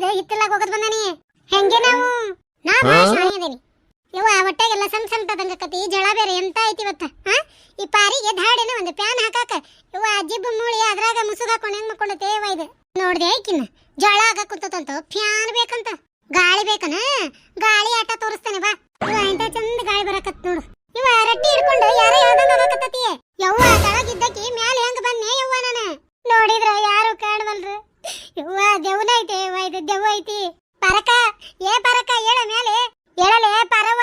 ಒಯ್ದು ಹಿತ್ತಲಾಗ ಹೋಗದ್ ಬಂದಾನಿ. ಹೆಂಗೆ ನಾವು? ನಾ ಭಾಳ ಶಾಣೆ ಅದೀನಿ. ಯವ್ವ ಒಟ್ಟಾಗೆಲ್ಲ ಸಣ್ಣ ಸಣ್ಣ ತದಂಗಕತಿ ಜಳ ಬೇರೆ ಎಂತ ಐತಿ ಇವತ್ತ ಹಾ? ಈ ಪಾರಿಗೆ ಧಾಡಿನ ಒಂದು ಪ್ಯಾನ್ ಹಾಕಾಕ ಯವ್ವ ಜಿಬ್ಬು ಮೂಳಿ ಅದ್ರಾಗ ಮುಸುಗ ಹಾಕೊಂಡು ಹೆಂಗ್ ಮಕ್ಕೊಂಡತೆ ಯವ್ವ ಇದು? ನೋಡ್ದೆ ಐಕಿನ ಜಳ ಆಗ ಕುಂತಂತ ಫ್ಯಾನ್ ಬೇಕಂತ ಗಾಳಿ ಬೇಕನ? ಗಾಳಿ ಆಟ ತೋರಿಸ್ತಾನೆ ಬಾ ಇವ ಇಂತ ಚಂದ ಗಾಳಿ ಬರಕತ್ ನೋಡು ಇವ ರಟ್ಟಿ ಹಿಡ್ಕೊಂಡು ಯಾರೋ ಯಾವ್ದಂಗ ಆಗಕತ್ತತಿ ಯವ್ವ ತಳಗಿದ್ದಕಿ ಮ್ಯಾಲೆ ಹೆಂಗ್ ಬಂದೆ ಯವ್ವ ನಾನು ನೋಡಿದ್ರ ಯಾರು ಕಾಣವಲ್ರು ಯವ್ವ ದೆವ್ನ ಐತೆ ಯವ್ವ ಇದು ದೆವ್ವ ಐತಿ ಪರಕ ಏ ಪರಕ ಹೇಳ ಮೇಲೆ ಹೇಳಲೇ ಪರವ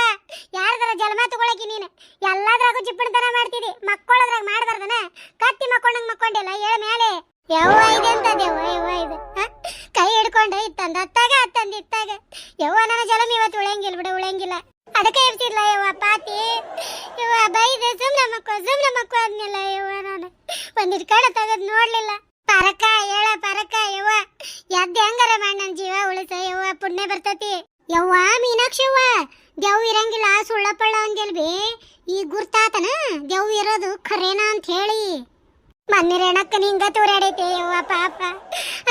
ಯಾರ್ದಾರ ಜನ್ಮ ತಗೊಳಕಿ ನೀನು ಎಲ್ಲಾದ್ರಾಗೂ ಜಿಪ್ಪಣತನ ಮಾಡ್ತಿದಿ ಮಕ್ಕಳದ್ರಾಗ ಮಾಡ್ಬಾರ್ದನ ಕತ್ತಿ ಮಕ್ಕೊಂಡಂಗ್ ಮಕ್ಕೊಂಡಿಲ್ಲ ಹೇಳ ಮೇಲೆ ಯವ್ವ ಇದೆ ಅಂತ ದೆವ್ವ ಯವ್ವ ಇದು ಹ? ಕೈ ಹಿಡ್ಕೊಂಡು ಇತ್ತಂದ ಅತ್ತಾಗ ಅತ್ತಂದ ಇತ್ತಾಗ ಯವ್ವ ನನ್ನ ಜಲಮ ಇವತ್ತು ಉಳಂಗಿಲ್ಲ ಬಿಡು ಉಳಂಗಿಲ್ಲ ಅದಕ್ಕೆ ಇರ್ತಿರ್ಲ ಯವ್ವ ಪಾತಿ ಯವ್ವ ಬೈದೆ ಸುಮ್ನೆ ಮಕ್ಕೋ ಸುಮ್ನೆ ಮಕ್ಕೋ ಅಂದ್ನಿಲ್ಲ ಯವ್ವ ನಾನು. ಒಂದಿಟ್ ಕಡೆ ತೆಗೆದು ನೋಡ್ಲಿಲ್ಲ. ಪರಕ ಹೇಳ ಪರಕ ಯವ್ವ. ಎದ್ದೆ ಹೆಂಗಾರ ಮಾಡಿ ನನ್ನ ಜೀವ ಉಳಿಸ ಯವ್ವ, ಪುಣ್ಯ ಬರ್ತತಿ. ಯವ್ವ ಮೀನಾಕ್ಷವ್ವ ದೆವ್ ಇರಂಗಿಲ್ಲ ಸುಳ್ಳ ಪಳ್ಳ ಅಂದಿಲ್ಬಿ ಈ ಗುರ್ತಾತನ ದೆವ್ ಇರೋದು ಖರೇನಾ ಅಂತ ಹೇಳಿ. ಮೊನ್ನೆ ರೇಣಕ್ಕ ನಿಂಗ ತೂರಾಡೈತೆ ಯವ್ವ ಪಾಪ.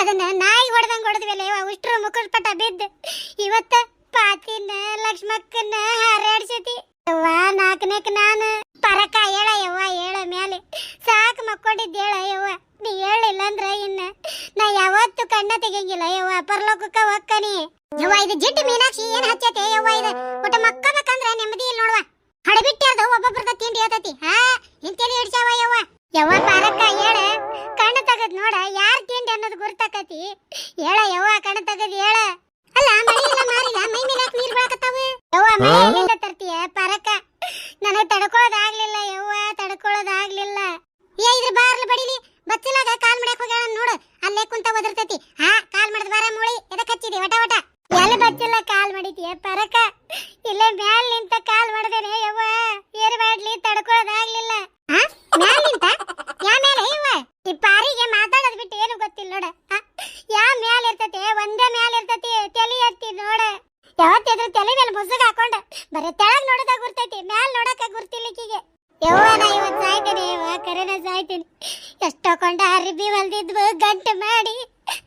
ಅದನ್ನ ನಾಯಿ ಹೊಡೆದಂಗ್ ಹೊಡೆದ್ವಲ್ಲ ಯವ್ವ ಉಷ್ಟ್ರ ಮುಖದ ಪಟ ಬಿದ್ದು ಇವತ್ತ ಪಾತಿನ ಲಕ್ಷ್ಮಕ್ಕನ್ನ ಹಾರಾಡ್ಸತಿ. ಯವ್ವ, ನಾಲ್ಕನೇಕ್ ನಾನು. ಪರಕ ಹೇಳ ಯವ್ವ, ಹೇಳ ಮೇಲೆ ಸಾಕು ಮಕ್ಕೊಂಡಿದ್ದೇಳ ಹೇಳ ನೀ ಹೇಳಿಲ್ಲ ಅಂದ್ರ ಇನ್ನ. ನಾ ಯಾವತ್ತು ಕಣ್ಣ ತೆಗಿಯಂಗಿಲ್ಲ ಯವ್ವ. ಪರಲೋಕಕ್ಕ ಒಕ್ಕನಿ ಯವ್ವ, ಇದು ಜಿಡ್ಡು ಮೀನಾಕ್ಷಿ ಏನ್ ಹಚ್ಚತೆ ಯವ್ವ ಇದು? ಒಟ್ಟ ಮಕ್ಕಬೇಕಂದ್ರ ನೆಮ್ಮದಿ ಇಲ್ಲ ನೋಡ್ವ. ಅದು ಒಬ್ಬೊಬ್ರದ ತಿಂಡಿ ಹೇಳ್ತತಿ ಹಾ, ಇಂತೇಳಿ ಹಿಡ್ಸಾವ ಯವ್ವ? ಯವ್ವ, ಪರಕ ಹೇಳ. ಕಣ್ಣು ತೆಗದ್ ನೋಡ, ಯಾರ್ ತಿಂಡಿ ಅನ್ನೋದು ಗುರ್ತಕತಿ. ಹೇಳ ಯವ್ವ, ಕಣ್ಣು ತೆಗದ್ ಹೇಳ. ಅಲ್ಲ ಮಳಿ ಇಲ್ಲ ಮಾರಿಲ್ಲ? ಮೈ ಮೇಲೆ ನೀರ್ ಬೀಳಕತ್ತಾವ? ಯವ್ವ ಮೈ ನನಗ್ ತಡ್ಕೊಳ್ಳೋದಾಗ್ಲಿಲ್ಲ ಯವ್ವ ತಡ್ಕೊಳ್ಳೋದಾಗ್ಲಿಲ್ಲ. ಏ ಇದ್ರ ಬಾರ್ಲ ಬಡಿಲಿ ಬಚ್ಚಲಾಗ ಕಾಲ್ ಮಾಡಕ್ ಹೋಗ್ಯಾಳ ನೋಡು ಅಲ್ಲೇ ಕುಂತ ಒದರ್ತತಿ ಹಾ ಕಾಲ್ ಮಾಡದ್ ಬಾರ ಮೂಳಿ ಎದಕ್ ಹಚ್ಚಿದಿ ವಟ ವಟ ಎಲ್ಲಿ ಬಚ್ಚಲ ಕಾಲ್ ಮಾಡಿದ್ಯ ಪರಕ ಇಲ್ಲೇ ಮ್ಯಾಲ್ ನಿಂತ ಕಾಲ್ ಮಾಡದೇನೆ ಯವ್ವ ಏರ್ ಮಾಡ್ಲಿ ತಡ್ಕೊಳ್ಳೋದಾಗ್ಲಿಲ್ಲ ಹಾ ಮ್ಯಾಲ್ ನಿಂತ ಯಾ ಮೇಲೆ ಯವ್ವ ಈ ಪಾರಿಗೆ ಮಾತಾಡೋದ್ ಬಿಟ್ಟು ಏನು ಗೊತ್ತಿಲ್ಲ ನೋಡ ಆ, ಯಾ ಮ್ಯಾಲ್ ಇರ್ತತಿ ಒಂದೇ ಮ್ಯಾಲ್ ಇರ್ತತಿ ತಲಿ ಎತ್ತಿ ನೋಡ ಯಾವತ್ತಿದ್ರು ತಲೆ ಮೇಲೆ ಮುಸುಗ ಹಾಕೊಂಡ ಬರೀ ತೆಳಗ್ ನೋಡೋದಾಗ ಗುರ್ತೈತಿ ಮ್ಯಾಲ್ ನೋಡಕ ಗುರ್ತಿಲಿಕ್ಕಿಗೆ ಯವ್ವ ನಾ ಇವತ್ ಸಾಯ್ತೇನೆ ಯವ್ವ ಕರೆನ ಸಾಯ್ತೇನೆ ಎಷ್ಟೋ ಕೊಂಡ ಅರ್ಬಿ ಹೊಲ್ದಿದ್ವು ಗಂಟು ಮಾಡಿ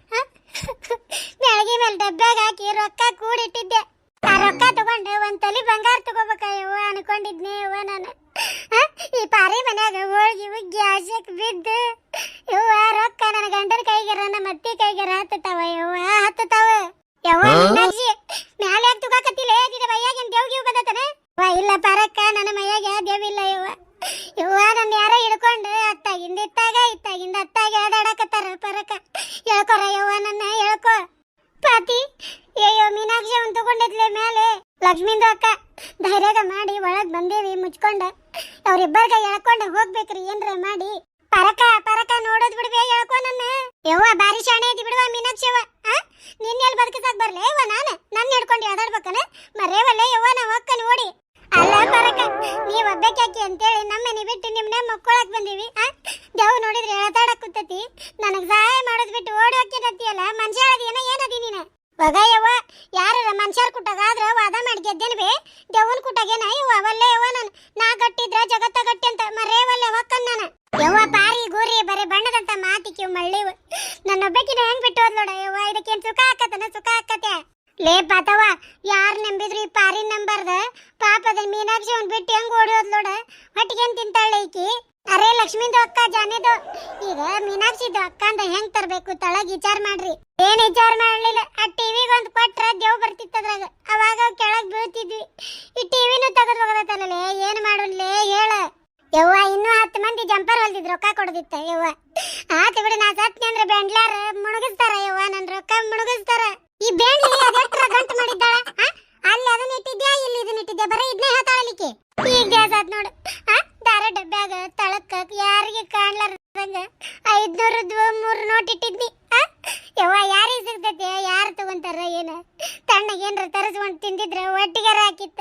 ಆ, ಬೆಳಗ್ಗೆ ಮೇಲೆ ಡಬ್ಬ್ಯಾಗ ಹಾಕಿ ರೊಕ್ಕ ಕೂಡಿಟ್ಟಿದ್ದೆ. ಆ ರೊಕ್ಕ ತಗೊಂಡು ಒಂದ್ ತಲಿ ಬಂಗಾರ ತಗೋಬೇಕ ಅನ್ಕೊಂಡಿದ್ನಿ ಯವ್ವ ನಾನು. ಆ, ಈ ಪಾರಿ ಮನ್ಯಾಗ ಹೋಳ್ಗಿ ಉಗ್ಗಿ ಆಶಕ್ ಬಿದ್ದು ಯವ್ವ ರೊಕ್ಕ ನನ್ನ ಗಂಡನ ಕೈಗೆರ ನಮ್ಮ ಅತ್ತಿ ಕೈಗೆರ ಹತ್ತತಾವ ಯವ್ವ ಹತ್ತತಾವ. ಯವ್ವ ಮೀನಾಕ್ಷಿ ಮ್ಯಾಲೆ ಯಾಕೆ ತುಗಾಕತ್ತಿಲ್ಲ? ನಿನ್ನ ಮೈಯಾಗ ಏನ್ ದೇವ್ ಗಿವ್ ಬಂದತನ ವಾ ಇಲ್ಲ ಪರಕ್ಕ ನನ್ನ ಮೈಯಾಗ ದೇವಿಲ್ಲ ಯವ್ವ. ಯವ್ವ ನನ್ನ ಯಾರ ಹಿಡ್ಕೊಂಡು ಅತ್ತಾಗಿಂದ ಇತ್ತಾಗ ಇತ್ತಾಗಿಂದ ಅತ್ತಾಗ ಆಡಾಡಕತ್ತಾರ ಪರಕ ಹೇಳ್ಕೊರ ಯವ್ವ ನನ್ನ ಹೇಳ್ಕೊ. ಪಾತಿ ಅಯ್ಯೋ ಮೀನಾಕ್ಷಿ ಅವನ್ ತಗೊಂಡಿದ್ಲೆ ಮೇಲೆ. ಲಕ್ಷ್ಮೀಂದ್ರ ಅಕ್ಕ ಧೈರ್ಯಗ ಮಾಡಿ ಒಳಗ್ ಬಂದೇವಿ, ಮುಚ್ಕೊಂಡ. ಕೈ ಎಳ್ಕೊಂಡ ಹೋಗ್ಬೇಕ್ರಿ, ಏನ್ರ ಮಾಡಿ. ಪರಕ ಪರಕ ನೋಡೋದ್ ಬಿಡ್ಬೇ ನನ್ನ. ಯವ್ವ, ಬಾರಿ ಶಾಣೆ ಐತಿ ಬಿಡುವ ಮೀನಾಕ್ಷಿ ಆ? ನಿನ್ನ ಎಲ್ಲಿ ಬದುಕಸಾಕ್ ಬರ್ಲೆ? ಯವ್ವ, ನಾನು? ನನ್ನ ಹಿಡ್ಕೊಂಡು ಎದಾಡ್ಬೇಕನ ಮರೇವಲ್ಲ ಯವ್ವ ನಾ ಹೋಗ್ಕ ನೋಡಿ. ಅಲ್ಲ ಪರಕ, ನೀವ್ ಹೇಳಿ ಅಂತೇಳಿ ನಮ್ಮನೆ ಬಿಟ್ಟು ನಿಮ್ನೆ ಮಕ್ಕೊಳಕ್ ಬಂದೀವಿ, ಆ? ದೇವ್ ನೋಡಿದ್ರೆ ಎಳತಾಡಕ್ ಕೂತತಿ. ನನಗ್ ಸಹಾಯ ಮಾಡೋದ್ ಬಿಟ್ಟು ಓಡಿ ಹೋಗ್ತಿರತ್ತಿಯಲ್ಲ ಮನುಷ್ಯ ಏನೋ, ಏನದಿ ನೀನು? ಒಗಯ್ಯವ್ವ ಯಾರ ಮನುಷ್ಯರ ಕುಟ್ಟಾಗ ಆದ್ರ ವಾದ ಮಾಡಿ ಗೆದ್ದೇನ್ ಬೇ? ದೇವನ್ ಕುಟ್ಟಾಗೇನ? ಇವ ಅವಲ್ಲೇ ಯವ ನಾನು ನಾ ಗಟ್ಟಿದ್ರ ಜಗತ್ತ ಗಟ್ಟಿ ಅಂತ ಮರೇವಲ್ಲೇ ಒಕ್ಕನ್ ನಾನು. ಯವ್ವ ಬಾರಿ ಗುರಿ ಬರೆ ಬಣ್ಣದಂತ ಮಾತಿಕ್ಯವ್ ಮಳ್ಳಿವ್ ನನ್ನೊಬ್ಬಕಿನ ಹೆಂಗ್ ಬಿಟ್ಟು ಹೋದ್ ನೋಡ ಯವ್ವ, ಇದಕ್ಕೇನ್ ಸುಖ ಆಕತನ ಸುಖ ಆಕತೆ ಲೇ ಪಾತವ ಯಾರ್ ನಂಬಿದ್ರು ಈ ಪಾರಿ ನಂಬರ್ದ? ಪಾಪದ ಮೀನಾಕ್ಷಿ ಅವ್ನ್ ಬಿಟ್ಟು ಹೆಂಗ್ ಓಡಿ ಹೋದ್ ನೋಡ? ಹೊಟ್ಟಿಗೆ ತಿಂತಾಳೆ ಈಕಿ? ಅರೇ, ಲಕ್ಷ್ಮೀದು ಅಕ್ಕ, ಜಾನೇದು. ಈಗ ಮೀನಾಕ್ಷಿದು ಅಕ್ಕ ಅಂತ ಹೆಂಗ್ ತರಬೇಕು ತಳಗ್ ವಿಚಾರ ಮಾಡ್ರಿ. ಏನ್ ವಿಚಾರ ಮಾಡ್ಲಿಲ್ಲ? ಆ ಟಿವಿಗೆ ಒಂದ್ ಕೊಟ್ರ ದೇವ್ ಬರ್ತಿತ್ತದ್ರಾಗ ಅವಾಗ ಕೆಳಗ್ ಬೀಳ್ತಿದ್ವಿ. ಈ ಟಿವಿನೂ ತೆಗೆದು ಹೋಗದತ್ತಲ್ಲೇ ಏನ್ ಮಾಡೋನ್ಲೇ ಹೇಳ. ಯವ್ವ, ಇನ್ನೂ ಹತ್ತು ಮಂದಿ ಜಂಪರ್ ಹೊಲ್ದಿದ್ ರೊಕ್ಕ ಕೊಡದಿತ್ತ ಯವ್ವ. ಆತ ಬಿಡು, ನಾ ಸತ್ನಿ ಅಂದ್ರೆ ಬೆಂಡ್ಲಾರ ಮುಣಗಿಸ್ತಾರ ಯವ್ವ, ನನ್ ರೊಕ್ಕ ಮುಣಗಿಸ್ತಾರ. ಈ ಬೆಂಡ್ಲಿ ಅದೆಟ್ರ ಗಂಟು ಮಾಡಿದ್ದಾಳ? ಅಲ್ಲಿ ಅದನ್ನ ಇಟ್ಟಿದ್ಯಾ, ಇಲ್ಲಿ ಇದನ್ನ ಇಟ್ಟಿದ್ಯಾ? ಬರೀ ಇದನ್ನೇ ಹೇಳ್ತಾಳಿಕೆ ಈಗ ಜಾಸಾತ್ ನೋಡು. ಆ ತಳಕ ಯಾರಿಗೆ ಕಾಣ್ಲಾರ್ದಂಗ ಐದ್ನೂರದ್ದು ಮೂರು ನೋಟ್ ಇಟ್ಟಿದ್ನಿ. ಯವ್ವ ಯಾರಿಗೆ ಸಿಗ್ತೈತಿ ಯಾರು ತಗೊಂತಾರ ಏನ? ತಣ್ಣಗೆ ಏನ್ರ ತರಿಸ್ಕೊಂಡು ತಿಂದಿದ್ರ ಒಟ್ಟಿಗೆ ಹಾಕಿತ್ತ.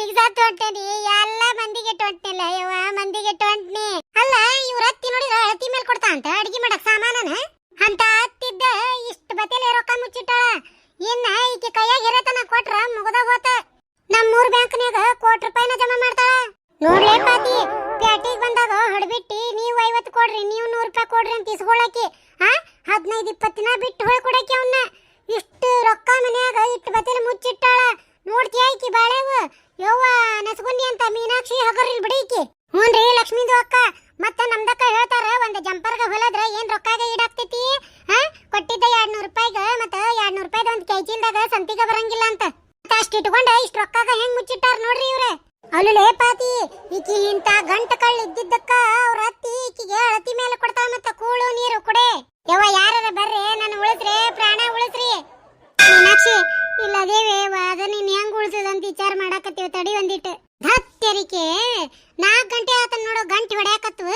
ಈಗ ಸತ್ತು ಹೊಂಟೇನಿ ಎಲ್ಲ ಮಂದಿಗೆ ಟೊಂಟ್ನಿಲ್ಲ ಯವ್ವ ಮಂದಿಗೆ ಟೊಂಟ್ನಿ ಅಲ್ಲ ಇವ್ರ ಅತ್ತಿ ನೋಡಿದ್ರ ಹಳತಿ ಮೇಲೆ ಕೊಡ್ತಾ ಅಂತ ಅಡಿಗೆ ಮಾಡಕ್ ಸಾಮಾನನ ಅಂತ ಹತ್ತಿದ್ದ ಇಷ್ಟ ಬತೆಲೆ ರೊಕ್ಕ ಮುಚ್ಚಿಟ್ಟಾಳ ಇನ್ನ ಈಕೆ ಕೈಯಾಗ ಹಿರತನ ಕೊಟ್ರ ಮುಗದ ಹೋತ ನಮ್ಮೂರ್ ಬ್ಯಾಂಕ್ನ್ಯಾಗ ಕೋಟಿ ರೂಪಾಯಿನ ಜಮಾ ಮಾಡ್ತಾಳ ನೋಡ್ಲೇ ಪಾತಿ ಪ್ಯಾಟಿಗೆ ಬಂದಾಗ ಹಡ್ಬಿಟ್ಟಿ ನೀವು ಐವತ್ತು ಕೊಡ್ರಿ ನೀವು ನೂರು ರೂಪಾಯಿ ಕೊಡ್ರಿ ಅಂತ ಇಸ್ಕೊಳಕಿ ಆ ಹದಿನೈದು ಇಪ್ಪತ್ತು ದಿನ ಬಿಟ್ಟು ಹೊಳ್ ಕೊಡಕ್ಕೆ ಅವನ್ನ ಇಷ್ಟು ರೊಕ್ಕ ಮನ್ಯಾಗ ಇಟ್ಟು ಬತ್ತಿಲ ಮುಚ್ಚಿಟ್ಟಾಳ ನೋಡ್ತಿ ಆಯ್ಕಿ ಬಾಳೆವ ಯವ್ವ ನಸಗುನ್ನಿ ಅಂತ ಮೀನಾಕ್ಷಿ ಹಗರಿಲ್ ಬಿಡೀಕಿ ಹ್ಞೂನ್ರಿ ಲಕ್ಷ್ಮೀದು ಅಕ್ಕ ಮತ್ತೆ ನಮ್ದಕ್ಕ ಹೇಳ್ತಾರ ಒಂದ್ ಜಂಪರ್ಗ ಹೊಲದ್ರ ಏನ್ ರೊಕ್ಕಾಗ ಈಡಾಗ್ತೈತಿ ಹಾ ಕೊಟ್ಟಿದ್ದ ಎರಡ್ ನೂರ್ ರೂಪಾಯಿಗ ಮತ್ತ ಎರಡ್ ನೂರ್ ರೂಪಾಯಿದ ಒಂದ್ ಕೆಜಿಲ್ದಾಗ ಸಂತಿಗ ಬರಂಗಿಲ್ಲ ಅಂತ ಮತ್ತ ಅಷ್ಟ್ ಇಟ್ಕೊಂಡ ಇಷ್ಟ್ ರೊಕ್ಕಾಗ ಹೆಂಗ್ ಮುಚ್ಚಿಟ್ಟಾರ ನೋಡ್ರಿ ಇವ್ರ ಅಲ್ಲೇ ಪಾತಿ ಈಕಿ ಇಂತ ಗಂಟ ಕಳ್ಳ ಇದ್ದಿದ್ದಕ್ಕ ಅವ್ರ ಅತ್ತಿ ಈಕಿಗೆ ಅಳತಿ ಮೇಲೆ ಕೊಡ್ತಾಳ ಮತ್ತ ಕೂಳು ನೀರು ಕುಡೆ ಯವ್ವ ಯಾರ ಬರ್ರಿ ನನ್ನ ಉಳಿಸ್ರಿ ಪ್ರಾಣ ಉಳಿಸ್ರಿ ಮೀನಾಕ್ಷಿ ಇಲ್ಲ ದೇವಿ ಅದ ನೀನ್ ಹೆಂಗ್ ಉಳಿಸದಂತ ವಿಚಾರ ಮಾಡಾಕತ್ತೀವಿ ತಡಿ ಒಂದಿಟ್ಟು ಹತ್ತೆರಿಕೆ ನಾಲ್ಕು ಗಂಟೆ ಆತ ನೋಡು ಗಂಟೆ ಹೊಡ್ಯಾಕತ್ತು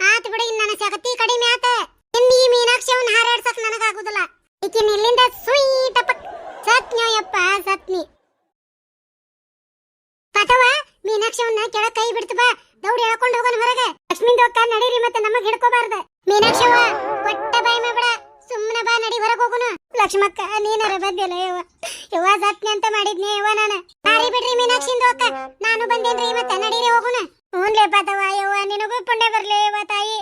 ಆತ ಬಿಡ ಇನ್ ನನ್ನ ಶಕ್ತಿ ಕಡಿಮೆ ಆತ ಇನ್ ಈ ಮೀನಾಕ್ಷಿ ಅವನ್ ಹಾರಾಡ್ಸಕ್ ನನಗಾಗುದಿಲ್ಲ ಈಕಿನ ಇಲ್ಲಿಂದ ಸುಯ್ ಟಪಕ್ ಸತ್ನ್ಯಪ್ಪ ಸತ್ನಿ ಪಟವ ಮೀನಾಕ್ಷಿ ಅವನ್ನ ಕೆಳಗ್ ಕೈ ಬಿಡ್ತು ಬಾ ದೌಡಿ ಎಳ್ಕೊಂಡು ಹೋಗೋಣ ಹೊರಗೆ ಲಕ್ಷ್ಮಿಂದ ಅಕ್ಕ ನಡೀರಿ ಮತ್ತೆ ನಮಗ್ ಹಿಡ್ಕೋಬಾರ್ದ ಮೀನಾಕ್ಷಿ ಅವ್ವ ಒಟ್ಟ ಬಾಯಿ ಮಾಡ್ಬೇಡ ಸುಮ್ಮನೆ ಬಾ ನಡಿ ಹೊರಗೆ ಹೋಗುನು ಲಕ್ಷ್ಮಕ್ಕ ನೀನಾರ ಬಂದಿಲ್ಲ ಯವ್ವ ಯವ್ವ ಸತ್ನಿ ಅಂತ ಮಾಡಿದ್ನಿ ಯವ್ವ ನಾನು. ಬಾರಿ ಬಿಡ್ರಿ ಮೀನಾಕ್ಷಿಂದು ಅಕ್ಕ, ನಾನು ಬಂದೇನ್ರಿ ಮತ್ತೆ ನಡೀರಿ ಹೋಗುನ. ಹ್ಞೂನ್ಲೇ ಪಾತವ ಯವ್ವ, ನಿನಗೂ ಪುಣ್ಯ ಬರ್ಲಿ ಯವ ತಾಯಿ.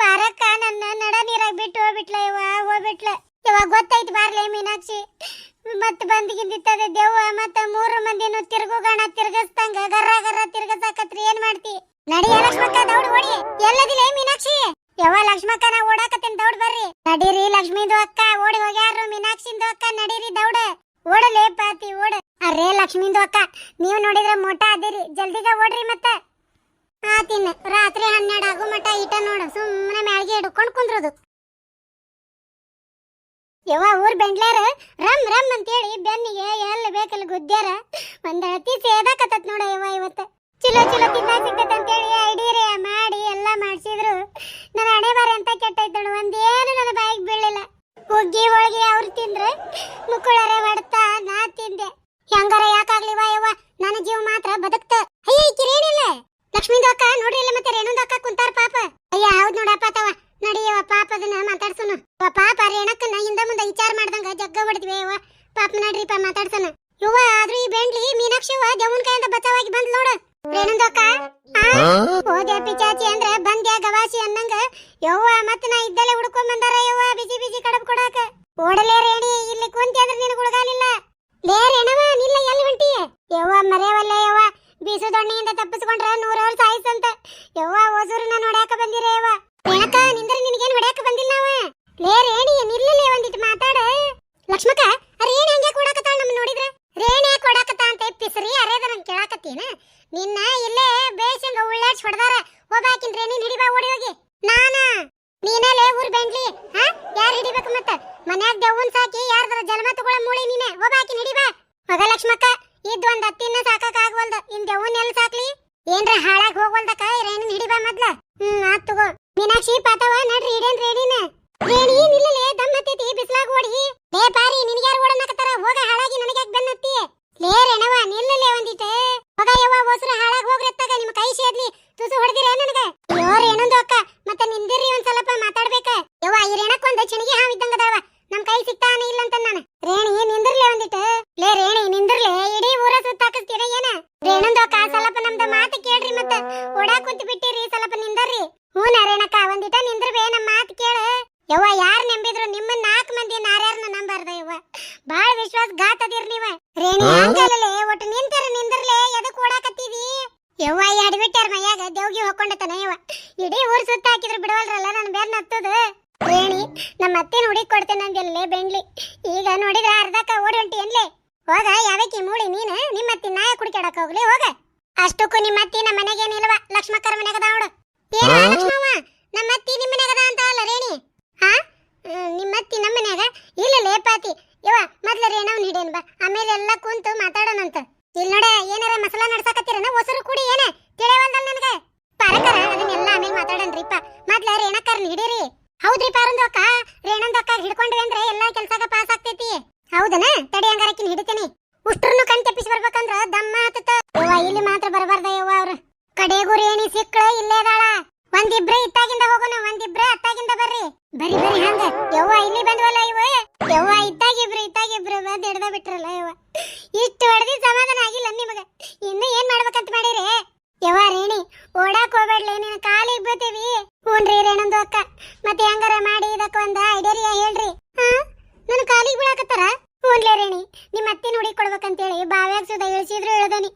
ಪಾರಕ್ಕ ನನ್ನ ನಡ ನೀರಾಗ ಬಿಟ್ಟು ಹೋಗ್ಬಿಟ್ಲ ಯವ್ವ ಹೋಗ್ಬಿಟ್ಲ. ಯವ್ವ, ಗೊತ್ತಾಯ್ತು ಬಾರ್ಲೆ ಮೀನಾಕ್ಷಿ. ಮತ್ ಬಂದಿಗಿಂದಿತ್ತದ ದೇವ್ವ, ಮತ್ತ ಮೂರು ಮಂದಿನೂ ತಿರುಗು ಗಣ ತಿರ್ಗಸ್ತಂಗ ಗರ್ರ ಗರ್ರ ತಿರ್ಗಸಾಕತ್ರಿ, ಏನ್ ಮಾಡ್ತಿ? ನಡಿ ಲಕ್ಷ್ಮಕ್ಕ ದೌಡ್ ಓಡಿ. ಎಲ್ಲದಿಲ್ಲ ಮೀನಾಕ್ಷಿ? ಯವ್ವ ಲಕ್ಷ್ಮಕ್ಕ ನಾ ಓಡಾಕತ್ತೀನಿ ದೌಡ್ ಬರ್ರಿ. ನಡೀರಿ ಲಕ್ಷ್ಮೀದು ಅಕ್ಕ, ಓಡಿ ಹೋಗ್ಯಾರು ಮೀನಾಕ್ಷಿಂದು ಅಕ್ಕ, ನಡೀರಿ ದೌಡ. ಓಡಲೇ ಪಾತಿ, ಓಡ. ಅರೇ ಲಕ್ಷ್ಮಿಂದು ಅಕ್ಕ, ನೀವು ನೋಡಿದ್ರೆ ಮೋಟ ಅದಿರಿ ಜಲ್ದಿಗ ಓಡ್ರಿ ಮತ್ತೆ. ಆತಿನ ರಾತ್ರಿ ಹನ್ನೆರಡು ಆಗೋ ಮಟ ಈಟ ನೋಡು ಸುಮ್ಮನೆ ಮ್ಯಾಳ್ಗೆ ಹಿಡ್ಕೊಂಡು ಕುಂದ್ರದು. ಯವ್ವ ಊರ್ ಬೆಂಡ್ಲಾರ, ರಮ್ ರಮ್ ಅಂತೇಳಿ ಬೆನ್ನಿಗೆ ಎಲ್ಲಿ ಬೇಕಲ್ಲಿ ಗುದ್ದ್ಯಾರ. ಒಂದ್ ಅತಿ ಸೇದಾಕತ್ತತ್ ನೋಡ ಯವ್ವ ಇವತ್ತ. ಚಿಲೋ ಚಿಲೋ ತಿನ್ನ ಸಿಗ್ತೈತೆ ಅಂತೇಳಿ ಐಡಿಯರಿ ಮಾಡಿ ಎಲ್ಲ ಮಾಡಿಸಿದ್ರು. ನನ್ನ ಹಣೆ ಬಾರಿ ಅಂತ ಕೆಟ್ಟೈತ್ ನೋಡು ಒಂದೇನು ನನ್ನ ಬಾಯಿಗೆ ಬೀಳಿಲ್ಲ ಹುಗ್ಗಿ ಹೋಳಿಗೆ ಅವ್ರು ತಿಂದ್ರೆ. ಮುಕ್ಕುಳರೆ ಹೊಡ್ತಾ ನಾ ತಿಂದೆ. ಹೆಂಗಾರ ಯಾಕಾಗ್ಲಿವ ಯವ್ವ, ನನ್ನ ಜೀವ ಮಾತ್ರ ಬದುಕ್ತ. ಅಯ್ಯ ಕಿರೇನಿಲ್ಲ ಲಕ್ಷ್ಮೀದು ಅಕ್ಕ ನೋಡ್ರಿ ಇಲ್ಲ ಮತ್ತೆ ರೇಣು ಅಕ್ಕ ಕುಂತಾರ ಪಾಪ. ಅಯ್ಯ, ಹೌದ್ ನೋಡಪ್ಪ ತವ. ನಡಿಯವ ಪಾಪ ಅದನ್ನ ಮಾತಾಡ್ಸೋಣ ಪಾಪ ರೇಣಕ್ಕನ್ನ ಹಿಂದೆ ಮುಂದೆ ವಿಚಾರ ಮಾಡ್ದಂಗ ಜಗ್ಗ ಹೊಡೆದ್ವಿ ಯವ್ವ. ಪಾಪ ನಡ್ರಿಪ್ಪ ಮಾತಾಡ್ಸೋಣ ಯವ್ವ, ಆದ್ರೂ ಈ ಬೆಂಡ್ಲಿ, ಮೀನಾಕ್ಷಿ ಅವ್ವ ದೇವನ್ ಕೈಯಿಂದ ಬಚಾವಾಗಿ ಬಂದ್ ನೋಡು. ರೇಣುದ ಅಕ್ಕ ಆ? ಹೋದೆ ಪಿಚಾಚಿ ಅಂದ್ರ ಬಂದ್ಯಾ ಗವಾಸಿ ಅನ್ನಂಗ. ಯವ್ವ ಮತ್ತ ನಾ ಇದ್ದಲೆ ಹುಡ್ಕೊಂಡ್ ಬಂದಾರ ಯವ್ವ ಬಿಸಿ ಬಿಸಿ ಕಡಬ್ ಕೊಡಾಕ. ಓಡಲೇ ರೇಣಿ ಇಲ್ಲಿ ಕುಂತಿ ಅಂದ್ರ ನಿನ್ ಉಳ್ಗಾಲಿಲ್ಲ ಲೇ ರೇಣವ ನಿಲ್ಲ ಎಲ್ಲಿ ಹೊಂಟಿ? ಯವ್ವ ಮರೆಯವಲ್ಲ ಯವ್ವ. ಬೀಸು ದೊಣ್ಣೆಯಿಂದ ತಪ್ಪಿಸ್ಕೊಂಡ್ರ ನೂರ ವರ್ಷ ಆಯ್ತಂತ ಯವ್ವ ಓಸೂರನ್ನ ನೋಡ್ಯಾಕ ಬಂದಿರ ಯವ್ವ. ರೇಣಕ ನಿಂದ್ರ ನಿನಗೇನ್ ಹೊಡ್ಯಾಕ ಬಂದಿಲ್ಲ ನಾವ? ಲೇ ರೇಣಿ ನಿಲ್ಲಲೇ ಒಂದಿಟ್ಟು ಮಾತಾಡ. ಲಕ್ಷ್ಮಕ್ಕ ರೇಣಿ ಹಂಗೆ ಕೊಡಾಕತ್ತಾಳ ನಮ್ ನೋಡಿದ್ರ? ರೇಣಿ ಕೊಡಾಕತ್ತ ಅಂತ ಇಪ್ಪಿಸ್ರಿ ಅರೇದ ನಂಗೆ ಕೇಳಾಕತ್ತೀನ? ನಿನ್ನ ಇಲ್ಲೇ ಬೇಸಂಗ ಉಳ್ಳಾಡ್ಸಿ ಹೊಡೆದಾರ. ಹೋಗಾಕಿನ್ ರೇಣಿ ಹಿಡಿಬಾ ಓಡಿ ಹೋಗಿ. ನಾನ? ನೀನಲ್ಲೇ ಊರ್ ಬೆಂಡ್ಲಿ? ಹಾ? ಯಾರ್ ಹಿಡಿಬೇಕು ಮತ್ತ? ಮನ್ಯಾಗ ದೆವ್ವನ್ ಸಾಕಿ, ಯಾರ್ದಾರ ಜನ್ಮ ತಗೊಳ ಮೂಳಿ ನೀನೆ. ಹೋಗಾಕಿನ್ ಹಿಡಿಬಾ ಮಗ ಲಕ್ಷ್ಮಕ್ಕ ಇದ್ ಒಂದ್ ಹತ್ತಿನ ಸಾಕಾಗ ಆಗ್ವಲ್ದ. ಇನ್ ದೆವ್ವನ್ ಎಲ್ಲ ಸಾಕ್ಲಿ? ಏನ್ರ ಹಾಳಾಗ್ ಹೋಗ್ವಲ್ದಕ್ಕ? ರೇಣಿನ ಹಿಡಿಬಾ ಮೊದ್ಲ. ಹ್ಮ್, ಆತ್ ತಗೋ. ಮೀನಾಕ್ಷಿ ಪಾತವ, ನಡ್ರಿ ಹಿಡೇನ್ ರೇಣಿನ? ರೇಣಿ ನಿಲ್ಲಲೇ ದಮ್ ಹತ್ತೈತಿ, ಬಿಸ್ಲಾಗ ಓಡಿ. ಲೇ ಪಾರಿ ನಿನಗ್ಯಾರು ಓಡನಕತ್ತಾರ ಹೋಗ, ಹಾಳಾಗಿ ಯಾಕ ಬೆನ್ನತ್ತಿ ಲೇ ರಣವ ನಿಲ್ಲಲೇ ಒಂದಿಟ್ಟು ಹೋಗ ಯವ್ವ, ಹೊಸರು ಹಾಳಾಗಿ ಹೋಗ್ರತ್ತಾಗ ನಿಮ್ ಕೈ ಸೇದ್ಲಿ. ತುಸು ಹೊಡೆದಿರ ನನಗ ಅಯ್ಯೋ ರೇಣಂದು ಅಕ್ಕ ಮತ್ತೆ ನಿಂದಿರ್ರಿ ಒಂದ್ ಸ್ವಲ್ಪ ಮಾತಾಡ್ಬೇಕ ಯವ್ವ ಈ ರೇಣಕ್ ಒಂದ್ ಚಿಣಿಗೆ ಹಾವ್ ಇದ್ದಂಗ ಅದಾವ ನಮ್ ಕೈ ಸಿಗ್ತಾನ ಇಲ್ಲ ಅಂತ ನಾನು ರೇಣಿ ನಿಂದಿರ್ಲೆ ಒಂದಿಟ್ಟು ಲೇ ರೇಣಿ ನಿಂದಿರ್ಲೆ ಇಡೀ ಊರ ಸುತ್ತಾಕಸ್ತೀರ ಏನ ರೇಣಂದು ಅಕ್ಕ ಸ್ವಲ್ಪ ನಮ್ದ ಮಾತು ಕೇಳ್ರಿ ಮತ್ತ ಓಡಾಕ್ ಕುಂತ ಬಿಟ್ಟಿರಿ ಸ್ವಲ್ಪ ನಿಂದರ್ರಿ ಹ್ಞೂ ರೇಣಕ್ಕ ಒಂದಿಟ ನಿಂದ್ರಬೇ ನಮ್ಮ ಮಾತು ಕೇಳ ಯವ್ವ ಯಾರ್ ನಂಬಿದ್ರು ನಿಮ್ಮ ನಾಲ್ಕು ಮಂದಿ ನಾರ್ಯಾರನ್ನ ನಂಬಾರ್ದ ಯವ್ವ ಬಾಳ ವಿಶ್ವಾಸ ಘಾತದಿರ್ ನೀವ ರೇಣಿ ಹಂಗಲ್ಲೇ ಒಟ್ಟು ನಿಂತರ ನಿಂದ್ರಲೆ ಎದಕ್ ಓಡಾಕತ್ತೀವಿ ಯವ್ವ ಎಡ್ಬಿಟ್ಟಾರ ಮೈಯಾಗ ದೇವ್ಗಿ ಹೊಕ್ಕೊಂಡತನ ಯವ್ವ ಇಡೀ ಊರ್ ಸುತ್ತ ಹಾಕಿದ್ರು ಬಿಡವಲ್ರಲ್ಲ ನನ್ ಬೇರ್ ನತ್ತದ ರೇಣಿ ನಮ್ಮ ಅತ್ತೆ ನೋಡಿ ಕೊಡ್ತೇನೆ ಅಂದೆಲ್ಲೇ ಬೆಂಡ್ಲಿ? ಈಗ ನೋಡಿದ್ರೆ ಅರ್ಧಕ್ಕ ಓಡಿ ಹೊಂಟಿ ಏನ್ಲೆ? ಹೋಗ ಯಾವಕ್ಕಿ ಮೂಳಿ ನೀನು? ನಿಮ್ಮ ಅತ್ತಿ ನಾಯ ಕುಡ್ಕ್ಯಾಡಕ್ ಹೋಗ್ಲಿ ಹೋಗ. ಅಷ್ಟಕ್ಕೂ ನಿಮ್ಮ ಅತ್ತಿ ನಮ್ಮ ಮನೆಗೇನಿಲ್ವ ಲಕ್ಷ್ಮಕ್ಕರ ಮನೆಗದ ನೋಡು. ಏನ ಲಕ್ಷ್ಮವ್ವ? ನಮ್ಮ ಅತ್ತಿ ನಿಮ್ಮ ಮನೆಗದ ಅಂತ ಅಲ್ಲ ರೇಣಿ? ಹಾ? ನಿಮ್ಮತ್ತಿ ನಿಮ್ಮ ಅತ್ತಿ ನಮ್ಮ ಮನ್ಯಾಗ? ಇಲ್ಲ ಲೇಪಾತಿ ಯವ್ವ ಮೊದ್ಲ ರೇಣವ್ ನೀಡೇನ್ ಬಾ. ಆಮೇಲೆ ಎಲ್ಲ ಕುಂತು ಮಾತಾಡೋಣಂತ ಇಲ್ಲಿ ನೋಡ ಏನಾರ ಮಸಾಲ ನಡ್ಸಾಕತ್ತೀರನ? ಹೊಸರು ಕುಡಿ ಏನ? ತಿಳಿಯವಲ್ದಲ್ ನನಗೆ? ಪರಕರ ಅದನ್ನೆಲ್ಲ ಆಮೇಲೆ ಮಾತಾಡನ್ರಿಪ್ಪ. ಮೊದ್ಲ ರೇಣಕ್ಕರ್ ಹಿಡೀರಿ. ಹೌದ್ರಿ ಪಾರಂದು ಅಕ್ಕ. ರೇಣಂದು ಅಕ್ಕ ಹಿಡ್ಕೊಂಡ್ವಿ ಅಂದ್ರೆ ಎಲ್ಲಾ ಕೆಲ್ಸಾಗ ಪಾಸ್ ಆಗ್ತೈತಿ. ಹೌದನ? ತಡಿ ಹಂಗಾರಕ್ಕಿನ ಹಿಡಿತೇನಿ. ಉಷ್ಟ್ರನ್ನು ಕಣ್ ತೆಪ್ಪಿಸಿ ಬರ್ಬೇಕಂದ್ರ ದಮ್ಮ ಇಲ್ಲಿ ಮಾತ್ರ ಬರಬಾರ್ದ ಯವ್ವ ಅವ್ರ. ಕಡೆಗೂ ರೇಣಿ ಸಿಕ್ಕಳ, ಇಲ್ಲೇ ಅದಾಳ. ಒಂದಿಬ್ರ ಇತ್ತಾಗಿಂದ ಹೋಗೋಣ, ಒಂದಿಬ್ರ ಅತ್ತಾಗಿಂದ ಬರ್ರಿ. ಬರಿ ಬರಿ ಹಂಗ. ಯವ್ವ, ಇಲ್ಲಿ ಬಂದ್ವಲ್ಲ ಇವ? ಯವ್ವ, ಇತ್ತಾಗಿಬ್ರು ಇತ್ತಾಗಿಬ್ರು ಬಂದ್ ಹಿಡ್ದ ಬಿಟ್ರಲ್ಲ ಯವ್ವ. ಇಷ್ಟು ಹೊಡೆದಿ ಸಮಾಧಾನ ಆಗಿಲ್ಲ ನಿಮಗ. ಇನ್ನು ಏನ್ ಮಾಡ್ಬೇಕಂತ ಮಾಡಿರಿ? ಯವ್ವ, ರೇಣಿ, ಓಡಾಕ್ ಹೋಗ್ಬೇಡ್ಲಿ, ನಿನ್ನ ಕಾಲಿಗೆ ಬೀಳ್ತೀವಿ. ಹ್ಞೂನ್ರಿ ರೇಣಂದು ಅಕ್ಕ. ಮತ್ತೆ ಹೆಂಗಾರ ಮಾಡಿ ಇದಕ್ಕ ಒಂದ ಐಡಿಯಾ ಹೇಳ್ರಿ. ಹಾ? ನನ್ನ ಕಾಲಿಗೆ ಬೀಳಾಕತ್ತಾರ? ಹುಡಿ ಕೊಡ್ಬೇಕಂತೇಳಿ ಬಾವ್ಯಾಗ ಸುದ ಇಳಿಸಿದ್ರು ಇಳ್ದನಿ.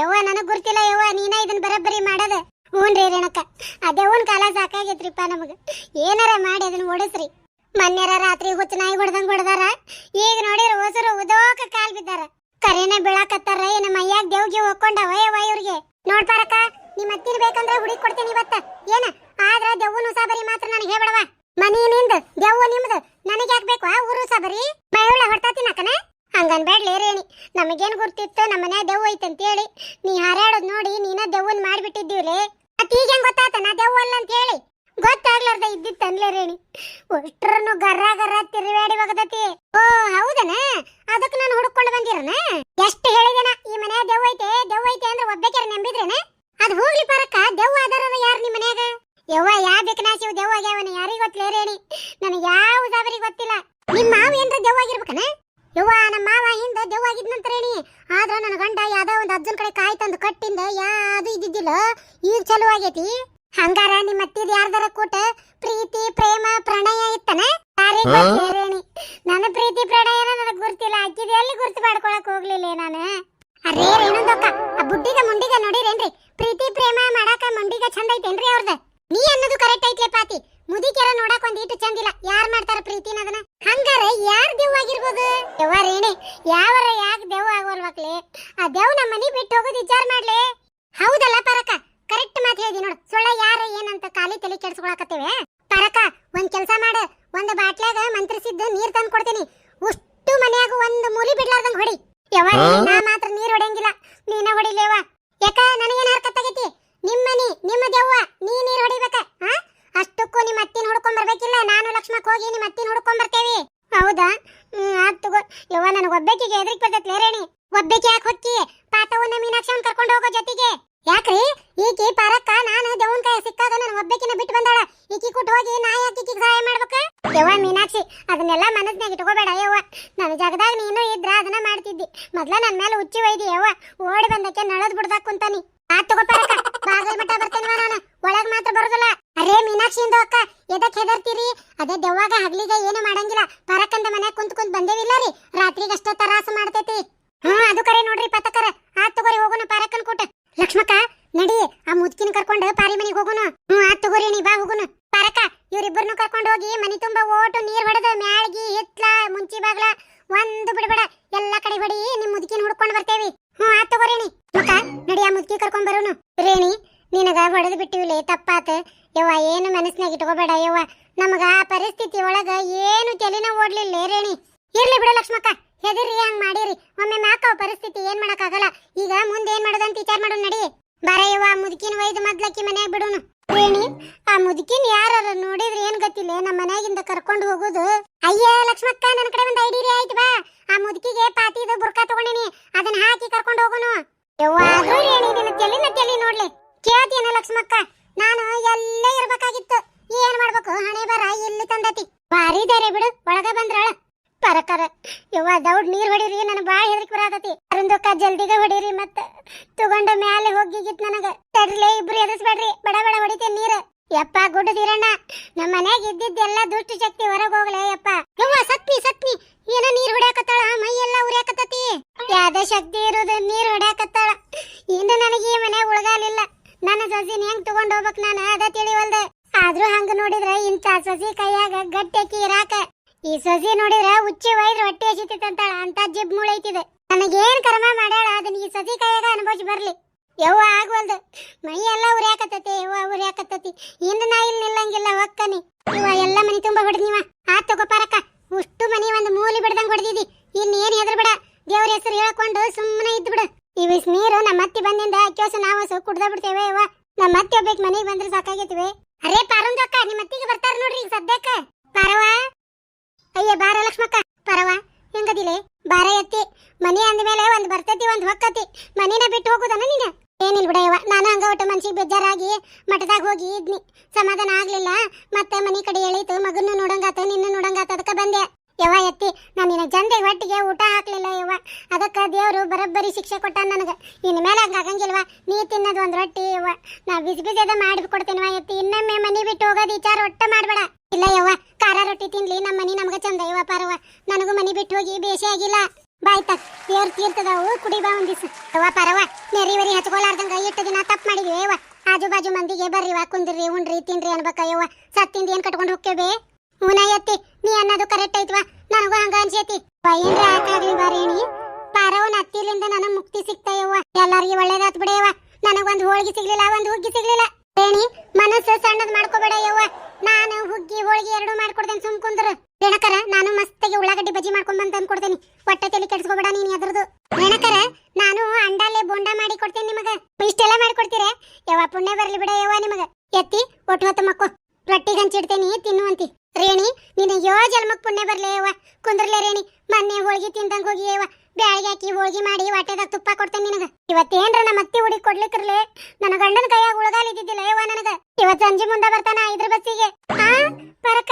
ಯವ್ವ, ನನಗೆ ಗುರ್ತಿಲ್ಲ ಯವ್ವ, ನೀನ ಇದನ್ನ ಬರಬ್ಬರಿ ಮಾಡದ? ಹ್ಞೂನ್ರಿ ರೇಣಕ್ಕ ಆ ದೆವ್ವನ್ ಕಾಲ ಸಾಕಾಗೈತ್ರಿಪ್ಪ ನಮಗೆ. ಏನಾರ ಮಾಡಿ ಅದನ್ನ ಓಡಿಸ್ರಿ. ಮೊನ್ನೆರ ರಾತ್ರಿ ಹುಚ್ಚ ನಾಯಿ ಹೊಡ್ದಂಗ್ ಹೊಡ್ದಾರ. ಈಗ ನೋಡಿರ ಹೊಸರು ಉದೋಕ ಕಾಲ್ ಬಿದ್ದಾರ. ಕರೆನ ಬೀಳಾಕತ್ತಾರ, ಏನ ಮೈಯಾಗ ದೇವ್ಗೆ ಹೋಗ್ಕೊಂಡವ ಯವ್ವ ಇವ್ರಿಗೆ? ನೋಡ್ಪಾರಕ್ಕ ನಿಮ್ ಅತ್ತಿನ ಬೇಕಂದ್ರೆ ಹುಡಿ ಕೊಡ್ತೀನಿ ಇವತ್ತ. ಏನ? ಆದ್ರ ದೆವ್ವನು ಉಸಾಬರಿ ಮಾತ್ರ ನನಗೆ ಹೇಳ್ಬಿಡವ. ಮನಿ ನಿಂದ ದೆವ್ವ ನಿಮ್ದು. ನನಗೆ ಯಾಕೆ ಬೇಕು ಆ ಊರು ಸಾಬರಿ? ಮೈಯುಳ್ಳ ಹೊಡ್ತಾ ತಿನ್ನಕನ ಹಂಗನ್ಬೇಡ್ಲಿ ರೇಣಿ. ನಮಗೇನ್ ಗುರ್ತಿತ್ತು? ನಮ್ಮ ಮನ್ಯಾಗ ದೆವ್ವ ಐತೆ ಹೇಳಿ ನೀ ಹಾರಾಡೋದು ನೋಡಿ ನೀನ ದೆವ್ವನ್ ಮಾಡ್ಬಿಟ್ಟಿದ್ದೀವ್ಲೇ. ಮತ್ ಈಗ ಹೆಂಗ್ ಗೊತ್ತಾತ? ನಾ ದೆವ್ವ ಅಲ್ಲ ಅಂತ ಹೇಳಿ. ಗೊತ್ತಾಗ್ಲಾರ್ದ ಇದ್ದಿತ್ತು ಅನ್ಲೇ ರೇಣಿ. ಅಷ್ಟ್ರನ್ನು ಗರ್ರ ಗರ್ರ ತಿರುವಾಡಿ ಬಗದತಿ ಓ, ಹೌದನ? ಅದಕ್ಕೆ ನಾನು ಹುಡುಕೊಂಡು ಬಂದಿರನ? ಎಷ್ಟು ಹೇಳಿದೆನ? ಈ ಮನೆ ದೆವ್ ಐತೆ ದೆವ್ ಐತೆ ಅಂದ್ರೆ ಒಬ್ಬಕ್ಯಾರ ನಂಬಿದ್ರೇನ? ಅದ್ ಹೋಗ್ಲಿ ಪರಕ್ಕ ದೆವ್ ಅದಾರ ಯಾರು ನಿಮ್ಮ ಮನ್ಯಾಗ? ಯವ್ವ, ಯಾ ಬೇಕನಾಸಿವ್ ದೆವ್ ಆಗ್ಯಾವನ? ಯಾರಿಗ್ ಗೊತ್ತಲೇ ರೇಣಿ? ನನಗೆ ಯಾವ ಉದಾವರಿ ಗೊತ್ತಿಲ್ಲ. ನಿಮ್ಮ ಮಾವ ಏನ್ರ ದೆವ್ ಆಗಿರ್ಬೇಕನ? ಯವ್ವ ನಮ್ಮ ಮಾವ ಹಿಂದ ದೆವ್ ಆಗಿದ್ನಂತ ರೇಣಿ. ಆದ್ರ ನನ್ನ ಗಂಡ ಯಾವ್ದೋ ಒಂದು ಅಜ್ಜನ್ ಕಡೆ ಕಾಯಿ ತಂದು ಕಟ್ಟಿಂದ ಯಾವ್ದು ಇದ್ದಿದ್ದಿಲ್ಲ. ಈಗ ಚಲೋ ಆಗೈತಿ. ಹಂಗಾರ ನಿಮ್ಮ ಅತ್ತಿದ ಯಾರ್ದಾರ ಕೂಟ ಪ್ರೀತಿ ಪ್ರೇಮ ಪ್ರಣಯ ಇತ್ತನ? ರೇಣಿ ನನ್ನ ಪ್ರೀತಿ ಪ್ರಣಯ ನನಗೆ ಗುರ್ತಿಲ್ಲ ಅಕ್ಕಿದ ಎಲ್ಲಿ ಗುರ್ತು ಮಾಡ್ಕೊಳಕ್ ಹೋಗ್ಲಿಲ್ಲ ನಾನು? ಅರೇ ಅಕ್ಕ ಆ ಬುಡ್ಡಿಗ ಮುಂಡಿಗ ನೋಡಿರೇನ್ರಿ? ಪ್ರೀತಿ ಪ್ರೇಮ ಮಾಡಾಕ ಮುಂಡಿಗ ಚಂದ ಐತೇನ್ರಿ ಅವ್ರದ? ನೀ ಅನ್ನೋದು ಕರೆಕ್ಟ್ ಐತ್ಲೆ ಪಾತಿ. ಮುದಿಕೆರ ನೋಡಕ್ ಒಂದ್ ಇಟ್ಟು ಚಂದಿಲ್ಲ ಯಾರ್ ಮಾಡ್ತಾರ ಪ್ರೀತಿನ ಅದನ್ನ ಹಂಗಾರ ಯಾರ್ ದೆವ್ವ ಆಗಿರ್ಬೋದು? ದೇವ ರೇಣಿ ಯಾವರ ಯಾಕೆ ದೆವ್ವ ಆಗೋಲ್ವಕ್ಲೆ? ಆ ದೇವ್ ನಮ್ಮ ಮನಿ ಬಿಟ್ಟು ಹೋಗೋದು ವಿಚಾರ ಮಾಡ್ಲೆ? ಹೌದಲ್ಲ ಪರಕ? ಕರೆಕ್ಟ್ ಮಾತು ಹೇಳಿದಿ ತಲೆ ಕೆಡ್ಸ್ಕೊಳಕತ್ತೇವೆ. ಪರಕ ಒಂದ್ ಕೆಲಸ ಮಾಡು. ಒಂದ್ ಬಾಟ್ಲಾಗ ಮಂತ್ರಿಸಿದ್ದ ನೀರ್ ತಂದು ಕೊಡ್ತೀನಿ ಉಷ್ಟು ಮನ್ಯಾಗ ಒಂದ್ ಮೂಲಿ ಬಿಡ್ಲಾರ್ದಂಗ್ ಹೊಡಿ. ಯವ್ವ ಹಾ? ನಾ ಮಾತ್ರ ನೀರ್ ಹೊಡೆಯಂಗಿಲ್ಲ ನೀನ ಹೊಡಿಲೇವ ಯಾಕ ನನಗೇನ್ ಹರ್ಕತ್ತಾಗೈತಿ ನಿಮ್ಮನಿ ನಿಮ್ಮ ದೆವ್ವ ನೀ ನೀರ್ ಹೊಡಿಬೇಕ ಹಾ ಅಷ್ಟಕ್ಕೂ ನಿಮ್ಮ ಅತ್ತಿನ ಹುಡ್ಕೊಂಡ್ ಬರ್ಬೇಕಿಲ್ಲ ನಾನು ಲಕ್ಷ್ಮಕ್ ಹೋಗಿ ನಿಮ್ಮ ಅತ್ತಿನ ಹುಡ್ಕೊಂಡ್ ಬರ್ತೇವಿ ಹೌದಾ ಹ್ಮ್ ಆತ್ ತಗೋ ಯವ್ವ ನನಗ್ ಒಬ್ಬಾಕಿಗೆ ಎದ್ರಿಕ್ ಬರ್ತೈತಿ ರೇಣಿ ಒಬ್ಬಾಕಿ ಯಾಕೆ ಹೊಕ್ಕಿ ಪಾತವನ್ನ ಮೀನಾಕ್ಷನ್ ಕರ್ಕೊಂಡು ಹೋಗೋ ಜೊತೆಗೆ ಯಾಕ್ರಿ ಈಕಿ ಪಾರಕ್ಕ ನಾನು ದೇವನ್ ಕೈ ಸಿಕ್ಕಾಗ ನನ್ನ ಒಬ್ಬಾಕಿನ ಬಿಟ್ಟು ಬಂದಾಳ ಈಕಿ ಕೊಟ್ಟು ಹೋಗಿ ನಾ ಯಾಕೆ ಸಹಾಯ ಮಾಡ್ಬೇಕು? ಯವ್ವ ಮೀನಾಕ್ಷಿ, ಅದನ್ನೆಲ್ಲ ಮನಸ್ನಾಗ ಇಟ್ಕೋಬೇಡ ಯವ್ವ. ನನ್ನ ಜಾಗದಾಗ ನೀನು ಇದ್ರ ಅದನ್ನ ಮಾಡ್ತಿದ್ದಿ. ಮೊದ್ಲ ನನ್ನ ಮೇಲೆ ಹುಚ್ಚಿ ಒಯ್ದಿ ಯವ್ವ. ಓಡಿ ಬಂದಕ್ಕೆ ನಳದ್ ಬಿಡ್ದಾಕ್ ಕುಂತಾನಿ. ಆತ್ ತಗೋ ಪಾರಕ್ಕ ಬಾಗಲ್ ಮಠ ಬರ್ತೇನೆ ನಾನು. ಒಳಗ್ ಮಾತ್ರ ಬರೋದಿಲ್ಲ. ಅರೇ ಮೀನಾಕ್ಷಿ ಇಂದು ಅಕ್ಕ, ಎದಕ್ ಹೆದರ್ತೀರಿ? ಅದೇ ದೆವ್ವಾಗ ಹಗ್ಲಿಗೆ ಏನು ಮಾಡಂಗಿಲ್ಲ. ಪರಕ್ಕಂದ ಮನೆ ಕುಂತ್ ಕುಂತ್ ಬಂದೇವಿಲ್ಲ ರೀ. ರಾತ್ರಿಗಷ್ಟ ತರಾಸ ಮಾಡ್ತೈತಿ. ಹ್ಮ್, ಅದು ಕರೆ ನೋಡ್ರಿ ಪತಕರ. ಆತ್ ತಗೋರಿ ಹೋಗೋಣ ಪಾರಕ್ಕನ್ ಕೂಟ. ಲಕ್ಷ್ಮಕ್ಕ, ನಡಿ. ಆ ಮುದ್ಕಿನ ಕರ್ಕೊಂಡು ಪಾರಿ ಮನೆಗೆ ಹೋಗೋಣ ಹ್ಮ್ ಆತ್ ತಗೋರಿ, ನೀ ಬಾ ಹೋಗೋಣ ಪಾರಕ್ಕ ಇವರಿಬ್ಬರನ್ನು ಕರ್ಕೊಂಡು ಹೋಗಿ ಮನಿ ತುಂಬಾ ಓಟು ನೀರು ಹೊಡೆದು ಮ್ಯಾಳಗಿ, ಹಿತ್ಲ, ಮುಂಚಿ ಬಾಗ್ಲ, ಒಂದು ಬಿಡಬೇಡ. ಎಲ್ಲಾ ಕಡೆ ಹೊಡಿ, ನಿಮ್ ಮುದುಕಿನ ಹುಡ್ಕೊಂಡ್ ಬರ್ತೇವಿ. ಹ್ಮ್ ಆತ ಬರೇಣಿ ಮುಖ ನಡಿ, ಆ ಮುದುಕಿ ಕರ್ಕೊಂಡ್ ಬರೋನು. ರೇಣಿ, ನಿನಗ ಹೊಡೆದು ಬಿಟ್ಟಿವಿಲೆ, ತಪ್ಪಾತ. ಯವ್ವ, ಏನು ಮನಸ್ನಾಗ ಇಟ್ಕೋಬೇಡ ಯವ್ವ. ನಮಗ ಆ ಪರಿಸ್ಥಿತಿ ಒಳಗ ಏನು ತಲೆನ ಓಡ್ಲಿಲ್ಲ ರೇಣಿ. ಇರ್ಲಿ ಬಿಡು ಲಕ್ಷ್ಮಕ್ಕ, ಹೆದರಿ, ಹಂಗ್ ಮಾಡಿರಿ. ಒಮ್ಮೆ ಮಾಕವ್ ಪರಿಸ್ಥಿತಿ ಏನ್ ಮಾಡಕ್ಕಾಗಲ್ಲ. ಈಗ ಮುಂದೆ ಏನ್ ಮಾಡೋದಂತ ವಿಚಾರ ಮಾಡೋಣ ನಡಿ. ಬರ ಯವ್ವ, ಮುದುಕಿನ ಒಯ್ದು ಮೊದ್ಲಕ್ಕಿ ಮನ್ಯಾಗ ಬಿಡುನು. ರೇಣಿ ಆ ಮುದುಕಿನ ಯಾರು ನೋಡಿದ್ರೆ ಏನ್ ಗೊತ್ತಿಲ್ಲ, ನಮ್ಮ ಮನ್ಯಾಗಿಂದ ಕರ್ಕೊಂಡು ಹೋಗೋದು. ಅಯ್ಯ, ಲಕ್ಷ್ಮಕ್ಕ ನನ್ನ ಕಡೆ ಒಂದು ಐಡಿಯಾ ಆಯ್ತು ಬಾ. ಆ ಮುದುಕಿಗೆ ಪಾತಿದು ಬುರ್ಕಾ ತಗೊಂಡಿನಿ. ಅದನ್ನ ಹಾಕಿ ಕರ್ಕೊಂಡು ಹೋಗೋನು. ತೆಲಿನ ತೆಲಿ ನೋಡ್ಲಿ. ಕೇಳ್ತೀನಿ ಲಕ್ಷ್ಮಕ್ಕ? ನಾನು ಎಲ್ಲೇ ಇರ್ಬೇಕಾಗಿತ್ತು. ಏನ್ ಮಾಡ್ಬೇಕು? ಹಣೆ ಬರ ಇಲ್ಲಿ ತಂದತಿ? ಭಾರಿ ಧೈರ್ಯ ಬಿಡು, ಒಳಗ ಬಂದ್ರಾಳ. ಪರಕರ. ಯವ್ವ, ದೌಡ್ ನೀರ್ ಹೊಡೀರಿ, ನನ್ ಬಾಳ ಹೆದರಿಕೆ ಬರಾತತಿ. ಅರುಂದಕ್ಕ ಜಲ್ದಿಗ ಹೊಡೀರಿ ಮತ್ತ. ತಗೊಂಡ ಮ್ಯಾಲೆ ಹೋಗಿಗಿತ್ ನನಗ. ತಡ್ಲೆ ಇಬ್ರು ಎದಸ್ಬೇಡ್ರಿ ಬಡ ಬಡ ಹೊಡಿತೇನ್ ನೀರ್. ಯಪ್ಪ ಗುಡ್ಡ ತೀರಣ್ಣ ನಮ್ಮ ಮನ್ಯಾಗ ಇದ್ದಿದ್ದೆಲ್ಲ ದುಷ್ಟ ಶಕ್ತಿ ಹೊರಗ್ ಹೋಗ್ಲೆ, ಯಪ್ಪ. ಯವ್ವ, ಸತ್ನಿ ಸತ್ನಿ. ಏನ ನೀರ್ ಹೊಡ್ಯಾಕತ್ತಾಳ? ಮೈ ಎಲ್ಲ ಉರಿಯಾಕತ್ತತಿ. ಯಾವ್ದ ಶಕ್ತಿ ಇರೋದು ನೀರ್ ಹೊಡ್ಯಾಕತ್ತಾಳ. ಇನ್ನು ನನಗೆ ಈ ಮನ್ಯಾಗ ಉಳಗಾಲಿಲ್ಲ. ನನ್ನ ಸೊಸಿನ ಹೆಂಗ್ ತಗೊಂಡ್ ಹೋಗ್ಬೇಕ್ ನಾನು? ಅದ ತಿಳಿವಲ್ದೆ. ಆದ್ರೂ ಹಂಗ ನೋಡಿದ್ರ ಇಂಥ ಸೊಸಿ ಕೈಯಾಗ ಗಟ್ಟಿ ಇರಾಕ ಈ ಸೊಸಿ ನೋಡಿದ್ರೆ ಉಚ್ಚಿ ಒಯ್ದ್ರೆ ಹೊಟ್ಟೆ ಅಂತಾಳ ಅಂತ ಜಿಬ್ ಮುಳೈತಿದೆ. ನನಗೇನ್ ಕರ್ಮ ಮಾಡ್ಯಾಳ, ಅದನ್ನ ಈ ಸಸಿ ಕೈಯಾಗ ಅನುಭವಿಸಿ ಬರ್ಲಿ. ಯವ್ವ ಆಗ್ವಲ್ದು. ಮೈ ಎಲ್ಲ ಉರ್ಯಾಕತ್ತತಿ, ಯವ್ವ ಉರ್ಯಾಕತ್ತತಿ. ಇನ್ನು ನಾ ಇಲ್ಲಿ ನಿಲ್ಲಂಗಿಲ್ಲ ಒಕ್ಕನಿ ಇವ ಎಲ್ಲ ಮನಿ ತುಂಬಾ ಹೊಡೆದ್ನಿವ ಆ, ತಗೋ ತಗೋಪಾರಕ್ಕ ಉಷ್ಟು ಮನಿ ಒಂದು ಮೂಲಿ ಬಿಡ್ದಂಗ್ ಹೊಡೆದಿದಿ. ಏನ್ ಬಿಡ ದೇವ್ರ ಹೆಸರು ಹೇಳ್ಕೊಂಡು ಸುಮ್ಮನೆ ಇದ್ದು ಬಿಡ. ಇವಿಸ್ ನೀರು ನಮ್ಮ ಅತ್ತಿ ಬಂದಿಂದ ಅಕ್ಕೋಸ ನಾವು ಸು ಕುಡ್ದ ಬಿಡ್ತೇವೆ ಯವ್ವ. ನಮ್ಮ ಅತ್ತಿ ಒಬ್ಬ ಮನೆಗೆ ಬಂದ್ರೆ ಸಾಕಾಗೈತಿವೆ. ಅರೇ ಪಾರಂದಕ್ಕ ನಿಮ್ಮ ಅತ್ತಿಗೆ ಬರ್ತಾರ ನೋಡ್ರಿ ಸದ್ಯಕ್ಕ. ಪಾರವ ಅಯ್ಯ, ಬಾರ ಲಕ್ಷ್ಮಕ್ಕ. ಪರವ, ಹೆಂಗದಿಲೆ? ಬಾರ ಎತ್ತಿ. ಮನಿ ಅಂದ್ಮೇಲೆ ಒಂದ್ ಬರ್ತತಿ, ಒಂದ್ ಹೊಕ್ಕತಿ. ಮನಿನ ಬಿಟ್ಟು ಹೋಗುದನ ನೀನ? ಏನಿಲ್ ಬಿಡಯ್ಯವ ನಾನು ಹಂಗ ಒಟ್ಟು ಮನ್ಸಿಗೆ ಬೇಜಾರಾಗಿ ಮಠದಾಗ ಹೋಗಿ ಇದ್ನಿ. ಸಮಾಧಾನ ಆಗ್ಲಿಲ್ಲ. ಮತ್ತೆ ಮನಿ ಕಡೆ ಎಳೀತು, ಮಗನ್ನು ನೋಡಂಗಾತ, ನಿನ್ನ ನೋಡಂಗಾತ, ಅದಕ್ಕ ಬಂದೆ. ಯವ್ವ, ಎತ್ತಿ. ನಾನು ನಿನ್ನ ಜಂದೆ ಹೊಟ್ಟಿಗೆ ಊಟ ಹಾಕ್ಲಿಲ್ಲ, ಯವ್ವ. ಅದಕ್ಕ ದೇವರು ಬರೋಬ್ಬರಿ ಶಿಕ್ಷೆ ಕೊಟ್ಟ ನನಗ. ಇನ್ ಮೇಲೆ ಹಂಗ ಆಗಂಗಿಲ್ವಾ? ನೀ ತಿನ್ನೋದು ಒಂದ್ ರೊಟ್ಟಿ, ಯವ್ವ. ನಾ ಬಿಸಿ ಬಿಸಿದ ಮಾಡಿ ಕೊಡ್ತೇನೆ ಎತ್ತಿ. ಇನ್ನೊಮ್ಮೆ ಮನಿ ಬಿಟ್ಟು ಹೋಗೋದು ವಿಚಾರ ಒಟ್ಟ ಮಾಡ್ಬೇಡ. ಇಲ್ಲ ಯವ್ವ, ಖಾರ ರೊಟ್ಟಿ ತಿನ್ಲಿ ನಮ್ಮ ಮನಿ ನಮ್ಗ ಚಂದ ಯವ್ವ ಪಾರವ್ವ. ನನಗೂ ಮನಿ ಬಿಟ್ಟು ಹೋಗಿ ಬೇಸಿ ಆಗಿಲ್ಲ. ಬಾಯ್ ತಕ್ ದೇವ್ರ ತೀರ್ತದವು ಕುಡಿ ಬಾ ಒಂದಿಸ ಯವ್ವ ಪಾರವ್ವ, ನೆರಿ ವರಿ ಹಚ್ಕೊಲಾರ್ದಂಗ ಎಷ್ಟು ದಿನ ತಪ್ಪು ಮಾಡಿದ್ವಿ ಯವ್ವ. ಆಜು ಬಾಜು ಮಂದಿಗೆ ಬರ್ರಿವ, ಕುಂದ್ರಿ ಉಣ್ರಿ ತಿನ್ರಿ ಅನ್ಬೇಕ ಯವ್ವ. ಸತ್ತಿಂದ ಏನ್ ಕಟ್ಕೊಂಡು ಹೋಗ್ತೇವೆ? ಹೂನ ಎತ್ತಿ, ನೀ ಅನ್ನೋದು ಕರೆಕ್ಟ್ ಐತ್ವಾ. ನನಗೂ ಹಂಗ ಅನ್ಸೈತಿ. ಏನ್ರ ಆಕಾಗ್ಲಿ ಬಾರೇಣಿ ಪಾರವನ ಹತ್ತಿಲಿಂದ ನನಗೆ ಮುಕ್ತಿ ಸಿಗ್ತಾಯವ್ವ ಎಲ್ಲರಿಗೆ ಒಳ್ಳೇದಾತ್ ಬಿಡೆಯವ್ವ ನನಗೊಂದು ಹೋಳಿಗೆ ಸಿಗ್ಲಿಲ್ಲ, ಒಂದು ಹುಗ್ಗಿ ಸಿಗ್ಲಿಲ್ಲ. ರೇಣಿ ಮನಸ್ಸು ಸಣ್ಣದ್ ಮಾಡ್ಕೋಬೇಡ ಯವ್ವ ನಾನು ಹುಗ್ಗಿ ಹೋಳ್ಗಿ ಎರಡು ಸುಮ್ ಕುಂದ್ರ. ರೇಣಕರ, ನಾನು ಮಸ್ತಾಗಿ ಉಳ್ಳಾಗಡ್ಡಿ ಬಜ್ಜಿ ಮಾಡ್ಕೊಂಡ್ ಬಂದ್ ತಂದ್ಕೊಡ್ತೇನೆ. ಹೊಟ್ಟೆ ತಲೆ ಕೆಡ್ಸ್ಕೊಬೇಡ ನೀನ್ ಅದ್ರದ್ದು ರೇಣಕರ, ನಾನು ಅಂಡಾಲೆ ಬೋಂಡಾ ಮಾಡಿ ಕೊಡ್ತೇನೆ ನಿಮಗ. ಇಷ್ಟೆಲ್ಲ ಮಾಡ್ಕೊಡ್ತೀರ ಯಾವ ಪುಣ್ಯ ಬರ್ಲಿ ಬಿಡ ಯಾವ ನಿಮಗ. ಎತ್ತಿ, ಒಟ್ಟು ಹೊತ್ತು ಮಕ್ಕೋ. ರೊಟ್ಟಿಗೆ ಹಂಚಿಡ್ತೇನಿ ತಿನ್ನುವಂತಿ ರೇಣಿ ನಿನ್ನ ಯೋ ಜನ್ಮಕ್ ಪುಣ್ಯ ಬರ್ಲಿ ಯವ್ವ ಕುಂದ್ರಲೆ ರೇಣಿ ಮೊನ್ನೆ ಹೋಳ್ಗಿ ತಿಂದಂಗ್ ಹೋಗಿ ಯವ್ವ ಬ್ಯಾಳಿಗೆ ಹಾಕಿ ಹೋಳ್ಗಿ ಮಾಡಿ ಹೊಟ್ಟೆದಾಗ ತುಪ್ಪ ಕೊಡ್ತೇನೆ ನಿನಗ ಇವತ್ತೇನ್ರ ನಮ್ಮ ಅತ್ತಿ ಹುಡುಗಿ ಕೊಡ್ಲಿಕ್ಕಿರ್ಲಿ ನನ್ನ ಗಂಡನ ಕೈಯಾಗ ಉಳಗಾಲ ಇದ್ದಿದ್ದಿಲ್ಲ ಯವ್ವ ನನಗ ಇವತ್ ಸಂಜೆ ಮುಂದೆ ಬರ್ತಾನ ಇದ್ರ ಬಸ್ಸಿಗೆ ಆ ಪರಕ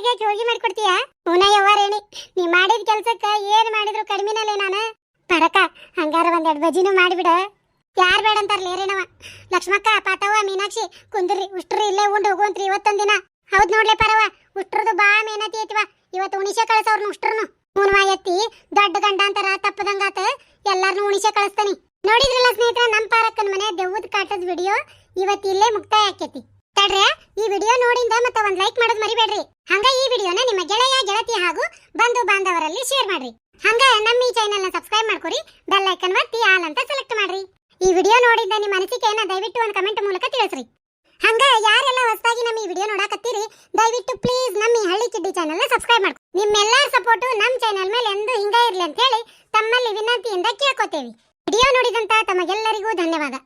ಬ್ಯಾಳಿಗೆ ಜೋಗಿ ಹೋಳ್ಗಿ ಮಾಡಿ ಕೊಡ್ತೀಯಾ ಹೂನ ಯವ್ವ ರೇಣಿ, ನೀ ಮಾಡಿದ ಕೆಲ್ಸಕ್ಕ ಏನ್ ಮಾಡಿದ್ರು ಕಡಿಮೆನಲ್ಲೇ ನಾನು. ಪರಕ ಹಂಗಾರ ಒಂದೆರಡು ಬಜಿನೂ ಮಾಡಿಬಿಡ. ಯಾರ್ ಬೇಡ ಅಂತಾರ್ಲೇ ರೇಣವ. ಲಕ್ಷ್ಮಕ್ಕ, ಪಾತವ್ವ, ಮೀನಾಕ್ಷಿ, ಕುಂದ್ರಿ ಉಷ್ಟ್ರಿ ಇಲ್ಲೇ ಉಂಡು ಹೋಗುವಂತ್ರಿ ಇವತ್ತೊಂದ್ ದಿನ ಹೌದ್ ನೋಡ್ಲೆ ಪರವ ಉಷ್ಟ್ರದು ಬಾ ಮೇನತಿ ಐತಿವ. ಇವತ್ತು ಉಣಿಸೆ ಕಳ್ಸವ್ರನ್ನ ಉಷ್ಟ್ರನು ಮೂನ್ವ ಎತ್ತಿ, ದೊಡ್ಡ ಗಂಡ ಅಂತಾರ ತಪ್ಪದಂಗಾತ ಎಲ್ಲಾರನು ಉಣಿಸೆ ಕಳಿಸ್ತಾನಿ. ನೋಡಿದ್ರಲ್ಲ ಸ್ನೇಹಿತರ ನಮ್ಮ ಪಾರಕ್ಕನ ಮನೆ ದೆವ್ವದ ಕಾಟದ ವಿಡಿಯೋ? ಇವತ್ತಿಲ್ಲೇ ಮುಕ್ತಾಯ ಆಕೇತಿ. ತಡ್ರೆ ಈ ವಿಡಿಯೋ ನೋಡಿಂದ ಮತ್ತ ಒಂದ್ ಲೈಕ್ ಮಾಡೋದ್ ಮರಿಬೇಡ್ರಿ. ಹಂಗ ಈ ವಿಡಿಯೋನ ನಿಮ್ಮ ಗೆಳೆಯ, ಗೆಳತಿ ಹಾಗೂ ಬಂಧು ಬಾಂಧವರಲ್ಲಿ ಶೇರ್ ಮಾಡ್ರಿ. ಹಂಗ ನಮ್ಮ ಈ ಚಾನೆಲ್ನ ಸಬ್ಸ್ಕ್ರೈಬ್ ಮಾಡ್ಕೊರಿ ಬೆಲ್ ಐಕನ್ ಒತ್ತಿ ಆಲ್ ಅಂತ ಸೆಲೆಕ್ಟ್ ಮಾಡ್ರಿ. ಈ ವಿಡಿಯೋ ನೋಡಿದ್ದ ನಿಮ್ಮ ಅನಿಸಿಕೆಯನ್ನ ದಯವಿಟ್ಟು ಒಂದು ಕಮೆಂಟ್ ಮೂಲಕ ತಿಳಿಸ್ರಿ. ಹಂಗ ಯಾರೆಲ್ಲ ಹೊಸದಾಗಿ ನಮ್ಮ ಈ ವಿಡಿಯೋ ನೋಡಾಕತ್ತೀರಿ, ದಯವಿಟ್ಟು ಪ್ಲೀಸ್ ನಮ್ಮ ಈ ಹಳ್ಳಿ ಚಿಡ್ಡಿ ಚಾನೆಲ್ನ ಸಬ್ಸ್ಕ್ರೈಬ್ ಮಾಡ್ಕೊ ನಿಮ್ಮೆಲ್ಲರ ಸಪೋರ್ಟ್ ನಮ್ಮ ಚಾನೆಲ್ ಮೇಲೆ ಎಂದು ಹಿಂಗ ಇರ್ಲಿ ಅಂತ ಹೇಳಿ ತಮ್ಮಲ್ಲಿ ವಿನಂತಿಯಿಂದ ಕೇಳ್ಕೊತೇವಿ. ವಿಡಿಯೋ ನೋಡಿದಂತ ತಮಗೆಲ್ಲರಿಗೂ ಧನ್ಯವಾದ.